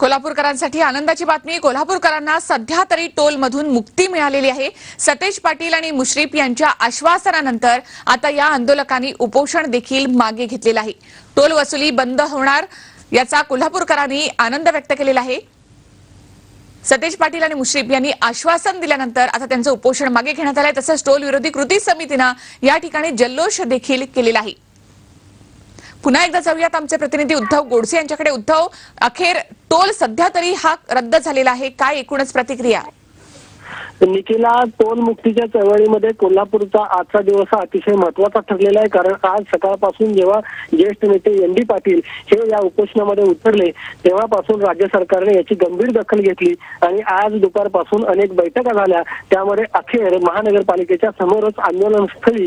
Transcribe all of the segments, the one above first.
कोल्हापूरकरांसाठी आनंदाची बातमी. कोल्हापूरकरांना सध्या तरी टोल मधून मुक्ती मिळालेली आहे. सतेज पाटील आणि मुश्रीफ यांच्या आश्वासनानंतर आता या आंदोलकांनी उपोषण देखील मागे घेतलेलं आहे. टोल वसुली बंद होणार याचा कोल्हापूरकरांनी आनंद व्यक्त केलेला आहे. सतेज पाटील आणि मुश्रीफ यांनी आश्वासन दिल्यानंतर आता त्यांचं उपोषण मागे घेण्यात आलंय. तसंच टोल विरोधी कृती समितीनं या ठिकाणी जल्लोष देखील केलेला आहे. पुन्हा एकदा जाऊयात आमचे प्रतिनिधी उद्धव गोडसे यांच्याकडे. उद्धव अखेर टोल सध्या तरी हा रद्द झालेला आहे. काय एकूणच प्रतिक्रिया? निखिला टोल मुक्तीच्या चळवळीमध्ये कोल्हापूरचा आजचा दिवस हा अतिशय महत्त्वाचा ठरलेला आहे. कारण आज सकाळपासून जेव्हा ज्येष्ठ नेते एन डी पाटील हे या उपोषणामध्ये उतरले तेव्हापासून राज्य सरकारने याची गंभीर दखल घेतली आणि आज दुपारपासून अनेक बैठका झाल्या. त्यामध्ये अखेर महानगरपालिकेच्या समोरच आंदोलनस्थळी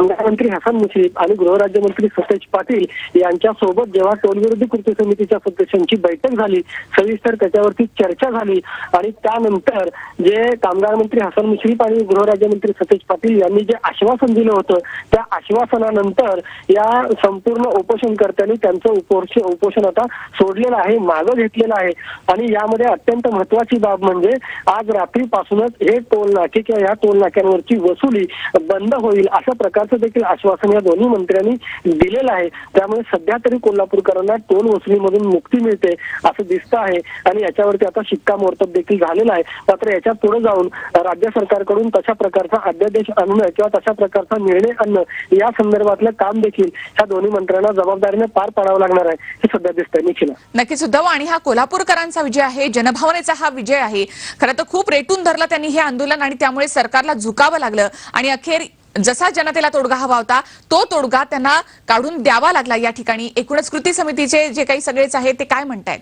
मंत्री हसन मुश्रीफ आणि गृहराज्यमंत्री सतेज पाटील यांच्या सोबत जेव्हा टोलविरोधी कृती समितीच्या सदस्यांची बैठक झाली सविस्तर त्याच्यावरती चर्चा झाली आणि त्यानंतर जे कामगार मंत्री हसन मुश्रीफ आणि गृहराज्यमंत्री सतेज पाटील यांनी जे आश्वासन दिलं होतं त्या आश्वासनानंतर या संपूर्ण उपोषणकर्त्यांनी त्यांचं उपोष उपोषण आता सोडलेलं आहे मागं घेतलेलं आहे आणि यामध्ये अत्यंत महत्वाची बाब म्हणजे आज रात्रीपासूनच हे टोल नाके किंवा या टोल नाक्यांवरची वसुली बंद होईल अशा प्रकारचं देखील आश्वासन या दोन्ही मंत्र्यांनी दिलेलं आहे. त्यामुळे सध्या तरी कोल्हापूरकरांना टोल वसुलीमधून मुक्ती मिळते असं दिसतं आहे. आणि याच्यावरती आता शिक्कामोर्तब देखील झालेला आहे. मात्र याच्यापुढे जाऊन राज्य सरकारकडून तशा प्रकारचा अध्यादेश आणणं किंवा तशा प्रकारचा निर्णय आणणं या संदर्भातलं काम देखील ह्या दोन्ही मंत्र्यांना जबाबदारीने पार पाडावं लागणार आहे हे सध्या दिसतंय निखिल. नक्कीच उद्धव आणि हा कोल्हापूरकरांचा विजय आहे जनभावनेचा हा विजय आहे. खरं तर खूप रेटून धरलं त्यांनी हे आंदोलन आणि त्यामुळे सरकारला झुकावं लागलं. आणि अखेर जसा जनतेला तोडगा हवा होता तो तोडगा त्यांना काढून द्यावा लागला या ठिकाणी. एकूणच कृती समितीचे जे काही सगळेच आहेत ते काय म्हणतायत?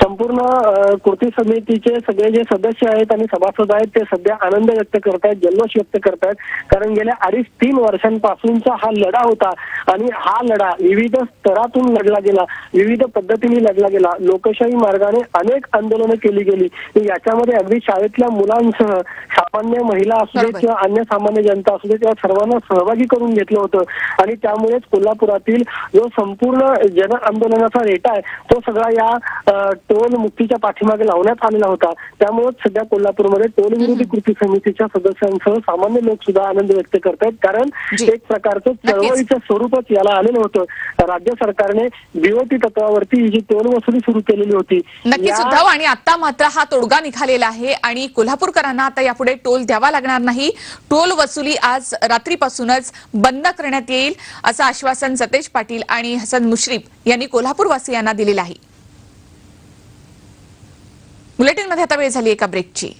संपूर्ण कृती समितीचे सगळे जे सदस्य आहेत आणि सभासद आहेत ते सध्या आनंद व्यक्त करतायत जल्लोष व्यक्त करतायत. कारण गेल्या अडीच तीन वर्षांपासूनचा हा लढा होता आणि हा लढा विविध स्तरातून लढला गेला विविध पद्धतीने लढला गेला. लोकशाही मार्गाने अनेक आंदोलनं केली गेली. याच्यामध्ये अगदी शाळेतल्या मुलांसह सामान्य महिला असू बरोबर. किंवा अन्य सामान्य जनता असू दे तेव्हा सर्वांना सहभागी करून घेतलं होतं. आणि त्यामुळेच कोल्हापुरातील जो संपूर्ण जन आंदोलनाचा रेटा आहे तो सगळा या टोल मुक्तीच्या पाठीमागे लावण्यात आलेला होता. त्यामुळेच सध्या कोल्हापूरमध्ये टोल विरोधी कृती समितीच्या सदस्यांसह सामान्य लोक सुद्धा आनंद व्यक्त करतायत. कारण. एक प्रकारचं चळवळीचं स्वरूपच याला आलेलं होतं. राज्य सरकारने बीओटी तत्वावरती ही जी टोल वसुली सुरू केलेली होती नक्कीच आणि आता मात्र हा तोडगा निघालेला आहे. आणि कोल्हापूरकरांना आता यापुढे टोल द्यावा लागणार नाही. टोल वसुली आज रात्रीपासूनच बंद करण्यात येईल असं आश्वासन सतेज पाटील आणि हसन मुश्रीफ यांनी कोल्हापूरवासियांना दिलेलं आहे. बुलेटिनमध्ये आता वेळ झाली एका ब्रेकची